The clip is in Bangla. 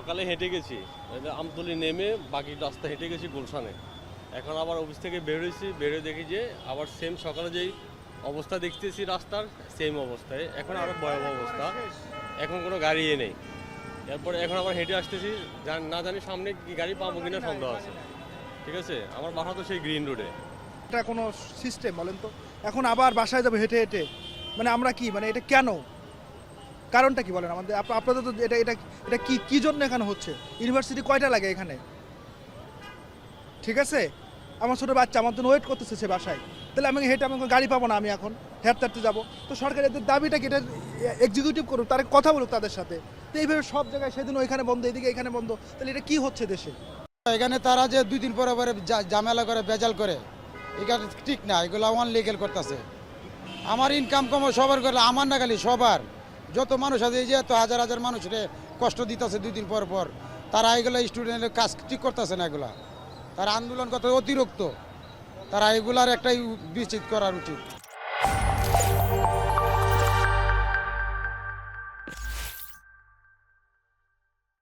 সকালে হেঁটে গেছি আমতলি নেমে বাকি রাস্তা হেঁটে গেছি গুলশানে। এখন আবার অফিস থেকে বেরোইছি বেরোয় দেখি যে আবার সেম সকালে যেই অবস্থা দেখতেছি রাস্তার সেম অবস্থায়। এখন আরও ভয়াবহ অবস্থা। এখন কোনো গাড়ি নেই। এরপরে এখন আবার হেঁটে আসতেছি না জানি সামনে কি গাড়ি পাবো কিনা সন্দেহ আছে। ঠিক আছে? আমার বাসা তো সেই গ্রিন রোডে এটা কোনো সিস্টেম বলেন তো? এখন আবার বাসায় যাব হেঁটে হেঁটে। মানে আমরা কি? মানে এটা কেন? কারণটা কি বলেন? আমাদের আপনাদের তো এটা এটা এটা কি কি জন্য এখানে হচ্ছে? ইউনিভার্সিটি কয়টা লাগে এখানে? ঠিক আছে? আমার ছোটো বাচ্চা, আমার জন্য ওয়েট করতেছে সে বাসায়। তাহলে আমি হেঁটে আমি গাড়ি পাবো না আমি এখন। হেঁটতে যাব। তো সরকার এদের দাবিটা কি? এটা এক্সিকিউটিভ করুক, তারা কথা বলুক তাদের সাথে। তো এইভাবে সব জায়গায় সেদিন ওইখানে বন্ধ, এদিকে এখানে বন্ধ। তাহলে এটা কি হচ্ছে দেশে? এখানে তারা যে দুই দিন পরে পরে জা- ঝামেলা করে বেজাল করে এখানে ঠিক না। এগুলো লিগেল করতেছে। আমার ইনকাম কম সবার করে আমার না খালি সবার। যত মানুষ আছে, এই যে এত হাজার হাজার মানুষের কষ্ট দিতেছে দুই দিন পর পর, তারা এগুলো স্টুডেন্টের কাজ ঠিক করতেছে না এগুলা। তারা আন্দোলন করতে অতিরিক্ত। তারা এগুলার একটাই বিচিত করার উচিত।